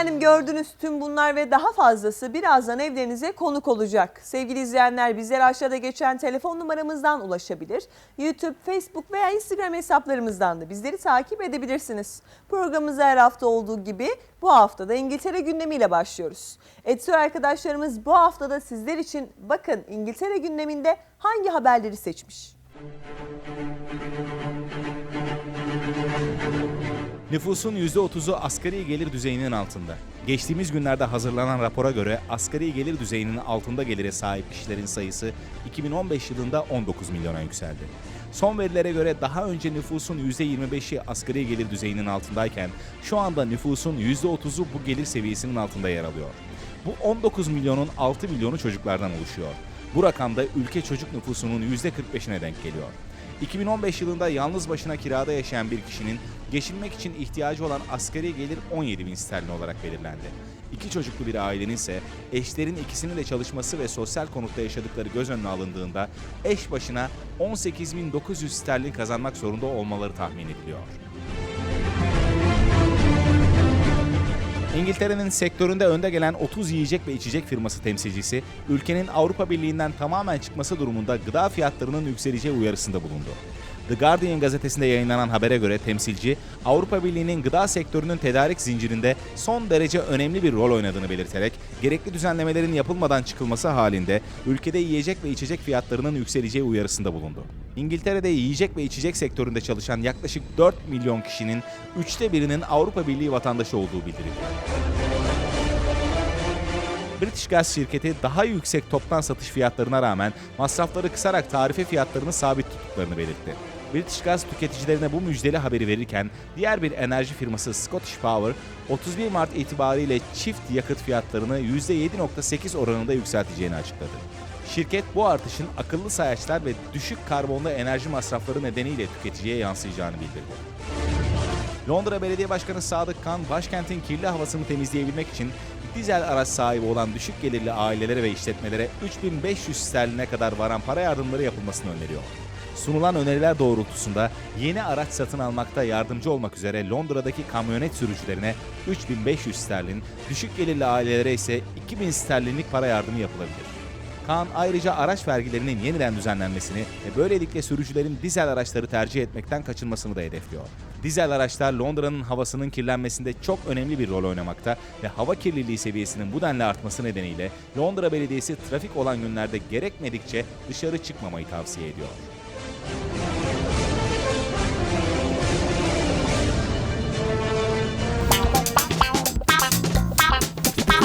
Efendim gördüğünüz tüm bunlar ve daha fazlası birazdan evlerinize konuk olacak. Sevgili izleyenler bizlere aşağıda geçen telefon numaramızdan ulaşabilir. YouTube, Facebook veya Instagram hesaplarımızdan da bizleri takip edebilirsiniz. Programımıza her hafta olduğu gibi bu hafta da İngiltere gündemiyle başlıyoruz. Editör arkadaşlarımız bu haftada sizler için bakın İngiltere gündeminde hangi haberleri seçmiş. Nüfusun %30'u asgari gelir düzeyinin altında. Geçtiğimiz günlerde hazırlanan rapora göre asgari gelir düzeyinin altında gelire sahip kişilerin sayısı 2015 yılında 19 milyona yükseldi. Son verilere göre daha önce nüfusun %25'i asgari gelir düzeyinin altındayken şu anda nüfusun %30'u bu gelir seviyesinin altında yer alıyor. Bu 19 milyonun 6 milyonu çocuklardan oluşuyor. Bu rakamda ülke çocuk nüfusunun %45'ine denk geliyor. 2015 yılında yalnız başına kirada yaşayan bir kişinin geçinmek için ihtiyacı olan asgari gelir 17 bin sterlin olarak belirlendi. İki çocuklu bir ailenin ise eşlerin ikisinin de çalışması ve sosyal konutta yaşadıkları göz önüne alındığında eş başına 18.900 sterlin kazanmak zorunda olmaları tahmin ediliyor. İngiltere'nin sektöründe önde gelen 30 yiyecek ve içecek firması temsilcisi, ülkenin Avrupa Birliği'nden tamamen çıkması durumunda gıda fiyatlarının yükseleceği uyarısında bulundu. The Guardian gazetesinde yayınlanan habere göre temsilci, Avrupa Birliği'nin gıda sektörünün tedarik zincirinde son derece önemli bir rol oynadığını belirterek, gerekli düzenlemelerin yapılmadan çıkılması halinde ülkede yiyecek ve içecek fiyatlarının yükseleceği uyarısında bulundu. İngiltere'de yiyecek ve içecek sektöründe çalışan yaklaşık 4 milyon kişinin üçte birinin Avrupa Birliği vatandaşı olduğu bildiriliyor. British Gas şirketi daha yüksek toptan satış fiyatlarına rağmen masrafları kısarak tarife fiyatlarını sabit tuttuklarını belirtti. British Gas tüketicilerine bu müjdeli haberi verirken diğer bir enerji firması Scottish Power 31 Mart itibariyle çift yakıt fiyatlarını %7.8 oranında yükselteceğini açıkladı. Şirket bu artışın akıllı sayaçlar ve düşük karbonlu enerji masrafları nedeniyle tüketiciye yansıyacağını bildirdi. Londra Belediye Başkanı Sadık Kan, başkentin kirli havasını temizleyebilmek için dizel araç sahibi olan düşük gelirli ailelere ve işletmelere 3500 sterline kadar varan para yardımları yapılmasını öneriyor. Sunulan öneriler doğrultusunda yeni araç satın almakta yardımcı olmak üzere Londra'daki kamyonet sürücülerine 3500 sterlin, düşük gelirli ailelere ise 2000 sterlinlik para yardımı yapılabilir. Kaan ayrıca araç vergilerinin yeniden düzenlenmesini ve böylelikle sürücülerin dizel araçları tercih etmekten kaçınmasını da hedefliyor. Dizel araçlar Londra'nın havasının kirlenmesinde çok önemli bir rol oynamakta ve hava kirliliği seviyesinin bu denli artması nedeniyle Londra Belediyesi trafik olan günlerde gerekmedikçe dışarı çıkmamayı tavsiye ediyor.